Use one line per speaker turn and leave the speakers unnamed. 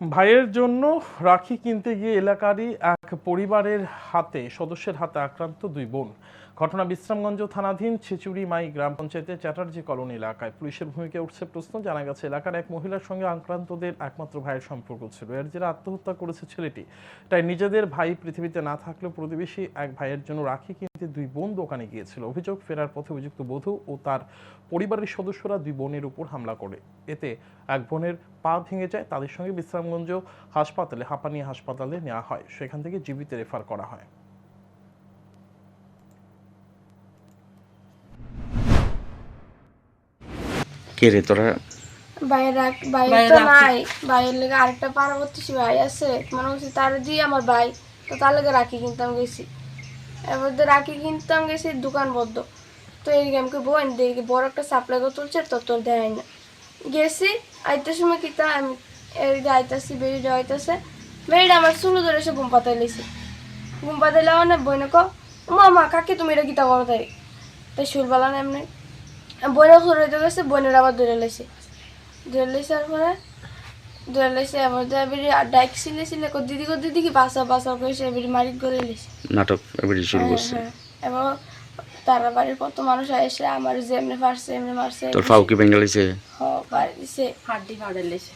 ভাইয়ের জন্য রাখি কিনতে গিয়ে এলাকারই এক পরিবারের হাতে, সদস্যের হাতে আক্রান্ত দুই বোন। ঘটনা বিশ্রামগঞ্জ থানাধীন ছেচুরি মাই গ্রাম পঞ্চায়েতের চ্যাটার্জি কলোনি এলাকায়। পুলিশের ভূমিকায় উঠছে প্রশ্ন, জানা গেছে এলাকার এক মহিলার সঙ্গে আক্রান্তদের একমাত্র ভাইয়ের সম্পর্ক ছিল। এর জেরে আত্মহত্যা করেছে ছেলেটি। তাই নিজেদের ভাই পৃথিবীতে না থাকলেও প্রতিবেশী এক ভাইয়ের জন্য রাখি দুই বোন দোকানে গিয়েছিল। অভিযোগ ফেরার পথে অভিযুক্ত বধূ ও তার পরিবারের সদস্যরা দুই বোনের উপর হামলা করে। এতে এক বোনের পা ভেঙে যায়। তাদের সঙ্গে বিশ্রামগঞ্জ হাসপাতালে হাঁপানি হাসপাতালে নেওয়া হয়। সেখান থেকে জীবিত রেফার করা হয়।
কে রে তোরা?
বাইরে বাইরে
বাইরে
তো নাই বাইরের লেগে আরেকটা পার্বতী ভাই আছে। মনে হচ্ছে তার দিয়ে আমার ভাই। তো তার লেগে রাখি কিন্তু আমি গেছি। এবার তো রাখি কিনতাম গেছি, দোকান বদ্ধ তো এই গেমকে বোন দেখি বড় একটা সাপ্লাই করে তুলছে, তো তোর দেয় না। গেছি আইতে সময় কিতা আমি এই আইতাছি, বেরিয়ে আইতাছে। বেরিয়ে আমার চুলো ধরে এসে ঘুম পাতাই লেছি ঘুম পাতাই লাও না, বইনে ক মা কাকে তুমি এটা কিতা করো তাই? তাই শুলবালা না এমনি। বইনে ধরে গেছে, বইনের আবার ধরে লেছে ধরে লেছে পরে ধরে আবার ডাইক সিলে সিলে কো দিদি কো দিদি কি বাসা বাসা করে সে এবারে মারিক করে লেছে
নাটক এবারে শুরু করছে।
হ্যাঁ, তারা বাড়ির কত মানুষ এসে আমার যে এমনি পারছে এমনি মারছে।
তোর ফাউকি বেঙ্গালিছে
হ্যাঁ বাড়ি দিছে।
হাড্ডি ফাড়ে লেছে।